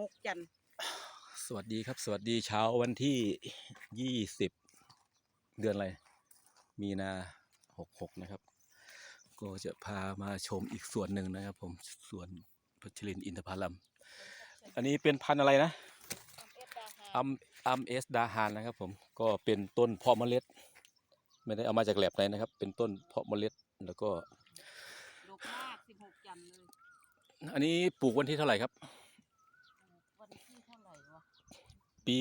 หกจันทร์สวัสดีครับ สวัสดีเช้าวันที่ยี่สิบเดือนอะไร มีนาหกหกนะครับ ก็จะพามาชมอีกส่วนหนึ่งนะครับ ผมสวนพัชรินทร์อินทผลัม อันนี้เป็นพันธุ์อะไรนะอัมอัมเอสดาฮานนะครับ ผมก็เป็นต้นเพาะเมล็ด ไม่ได้เอามาจากแลบไหนนะครับ เป็นต้นเพาะเมล็ดแล้วก็ดกมากสิบหกจันทร์เลย อันนี้ปลูกวันที่เท่าไหร่ครับ วันที่เท่าไหร่วะ ปี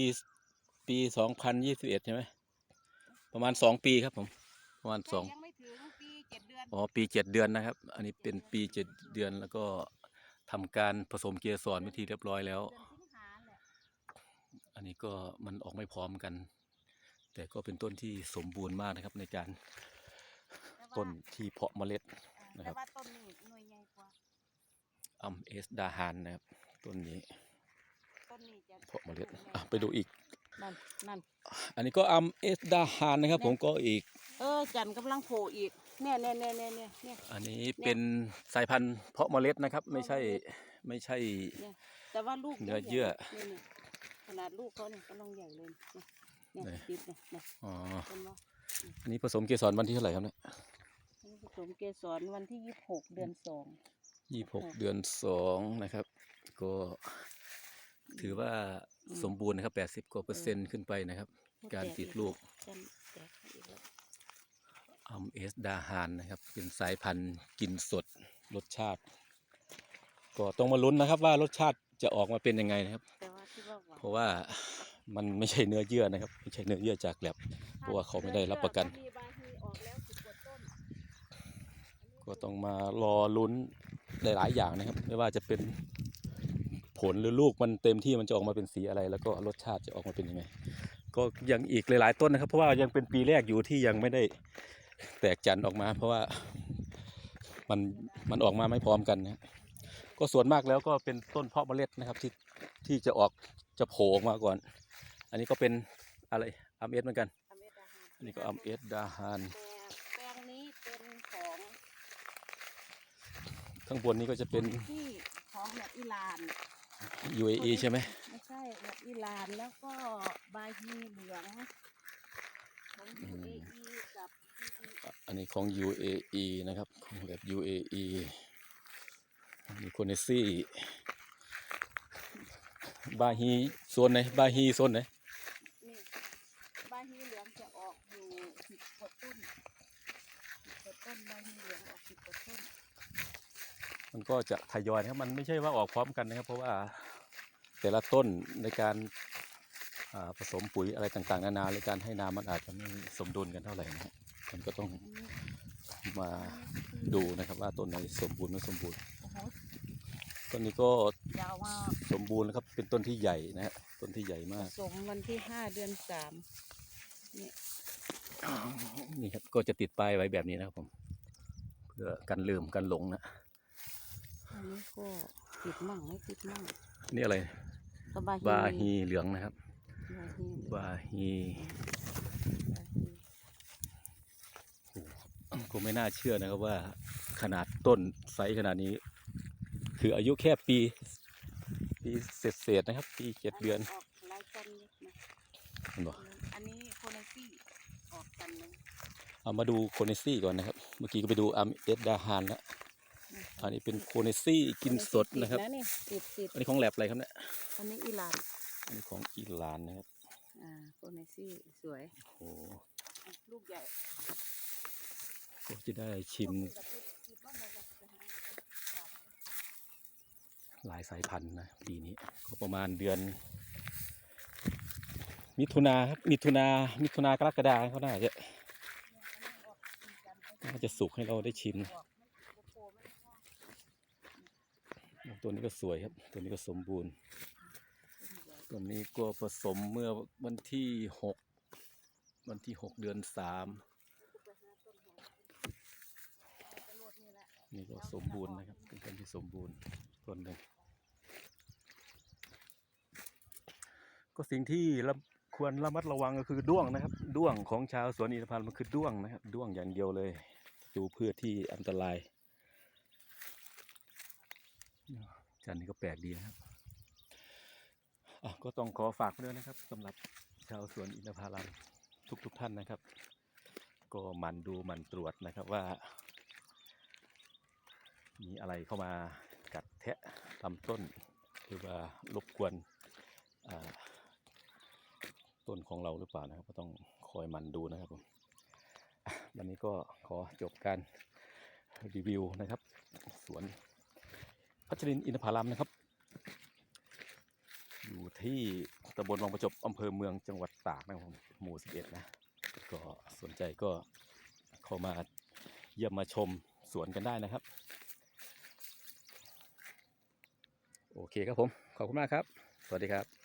ปีสองพันยี่สิบเอ็ดใช่ไหมประมาณสองปีครับผมประมาณสองยังไม่ถึงปีเจ็ดเดือนอ๋อปีเจ็ดเดือนนะครับ อันนี้เป็นปีเจ็ดเดือนแล้วก็ทำการผสมเกสรวิธีเรียบร้อยแล้วเดือนสิงหาแหละอันนี้ก็มันออกไม่พร้อมกัน แต่ก็เป็นต้นที่สมบูรณ์มากนะครับในการแต่ว่าต้นที่เพาะเมล็ดอ่านะครับแต่ว่าต้นนี้หน่วยใหญ่กว่าอัมเอสดาฮานนะครับต้นนี้ต้นนี้จะ เพาะเมล็ดอะไปดูอีก นั่นนั่นอันนี้ก็อัมเอสดาฮานนะครับ ผมก็อีก เออจันทร์กำลังโผล่อีกเนี่ยเนี่ยเนี่ยเนี่ยเนี่ยเนี่ย อันนี้เป็นสายพันธุ์เพาะเมล็ดนะครับ ไม่ใช่ไม่ใช่ เนี่ยแต่ว่าลูกเนื้อเยื่อนี่นี่ขนาดลูกเขาเนี่ยกำลังใหญ่เลยเนี่ยไหนเนี่ยติดเนี่ยเนี่ยอ๋อเห็นไหมอันนี้ผสมเกสรวันที่เท่าไหร่ครับเนี่ยอันนี้ผสมเกสรวันที่ยี่สิบหกเดือนสองยี่หกเดือนสองนะครับ ก็ ถือว่าสมบูรณ์นะครับแปดสิบกว่าเปอร์เซ็นต์ขึ้นไปนะครับ การติดลูกจันทร์แตกอีกแล้วอัมเอสดาฮานนะครับ เป็นสายพันธุ์กินสดรสชาติ ก็ต้องมาลุ้นนะครับ ว่ารสชาติจะออกมาเป็นยังไงนะครับแต่ว่าที่ว่าหวานเพราะว่ามันไม่ใช่เนื้อเยื่อนะครับ ไม่ใช่เนื้อเยื่อจากแลบเพราะว่าเขาไม่ได้รับประกันมีบาฮีออกแล้วสิบกว่าต้นก็ต้องมารอลุ้นหลายๆอย่างนะครับ ไม่ว่าจะเป็น ผลหรือลูกมันเต็มที่มันจะออกมาเป็นสีอะไร แล้วก็รสชาติจะออกมาเป็นยังไง ก็ยังอีกหลาย ๆ ต้นนะครับ เพราะว่ายังเป็นปีแรกอยู่ที่ยังไม่ได้แตกจันทร์ออกมา เพราะว่ามันมันออกมาไม่พร้อมกันนะก็ส่วนมากแล้วก็เป็นต้นเพาะเมล็ดนะครับที่ที่จะออกจะโผล่ออกมาก่อน อันนี้ก็เป็นอะไรอัมเอสเหมือนกันอเมริกาฮาอันนี้ก็อัมเอสดาฮานแต่แปลงนี้เป็นของข้างบนนี้ก็จะเป็นที่ของแบบอิหร่าน UAE ใช่ไหมไม่ใช่แบบอิหร่านแล้วก็บาฮีเหลืองของ UAE กับอันนี้ของ UAE นะครับของแบบ UAE มีโคเนซี่ บาฮีโซนไหน บาฮีโซนไหนนี่บาฮีเหลืองจะออกอยู่สิบกว่าต้นสิบกว่าต้นบาฮีเหลืองออกสิบกว่าต้น มันก็จะทยอยนะครับมันไม่ใช่ว่าออกพร้อมกันนะครับ เพราะว่าแต่ละต้นในการอ่าผสมปุ๋ยอะไรต่างๆ นานาหรือการให้น้ำมันอาจจะไม่สมดุลกันเท่าไหร่นะครับมันก็ต้องอันนี้มาดูนะครับว่าต้นไหนสมบูรณ์ไม่สมบูรณ์โอ้โหต้นนี้ก็ยาวมากสมบูรณ์นะครับเป็นต้นที่ใหญ่นะฮะต้นที่ใหญ่มากสมวันที่ห้าเดือนสามนี่นี่ครับก็จะติดป้ายไว้แบบนี้นะครับผม เพื่อกันลืมกันหลงนะ อันนี้ก็ติดมั่งไม่ติดมั่งนี่อะไรก็บาฮีบาฮีเหลืองนะครับบาฮีบาฮีบาฮีก็ไม่น่าเชื่อนะครับว่าขนาดต้นไซส์ขนาดนี้ คืออายุแค่ปีปีเศษๆนะครับ ปีเจ็ดเดือนออกหลายตันเยอะนะเห็นบ่อันนี้โคเนซี่ออกตันหนึงเอามาดูโคเนซี่ก่อนนะครับ เมื่อกี้ก็ไปดูอัมเอสดาฮานแล้ว อันนี้เป็นโคเนซี่กินสดนะครับตินะนี่ติดติดอันนี้ของแลบอะไรครับเนี่ย อันนี้อิหร่าน อันนี้ของอิหร่านนะครับ อ่า โคเนซี่สวย โอ้โหอะลูกใหญ่ก็จะได้ชิมติดติดบ้างบอกว่าจะหาของหลายสายพันธุ์นะปีนี้ ก็ประมาณเดือน มิถุนาครับ มิถุนา มิถุนากรกฎาเขาน่าจะน่าจะสุกให้เราได้ชิม ตัวนี้ก็สวยครับ ตัวนี้ก็สมบูรณ์ ตัวนี้ก็ผสมเมื่อวันที่หกวันที่หกเดือนสามนี่ก็สมบูรณ์นะครับเป็นต้นที่สมบูรณ์ต้นหนึ่งก็สิ่งที่ควรระมัดระวังก็คือด้วงนะครับ ด้วงของชาวสวนอินทผลัมมันคือด้วงนะครับ ด้วงอย่างเดียวเลย ดูพืชที่อันตราย จานนี้ก็แปลกดีนะครับก็ต้องขอฝากไว้ด้วยนะครับสำหรับชาวสวนอินทผลัมทุกๆทท่านนะครับ ก็มันดูมันตรวจนะครับว่า มีอะไรเข้ามากัดแทะลำต้น หรือว่ารบกวนต้นของเราหรือเปล่านะครับ ก็ต้องคอยมันดูนะครับผมวันนี้ก็ขอจบการรีวิวนะครับ สวน พัชรินอินทผลัมนะครับ อยู่ที่ตำบลวังประจบอำเภอเมืองจังหวัดตากนะครับหมู่ 11 นะ ก็สนใจก็เข้ามาเยี่ยมมาชมสวนกันได้นะครับ โอเคครับผม ขอบคุณมากครับ สวัสดีครับ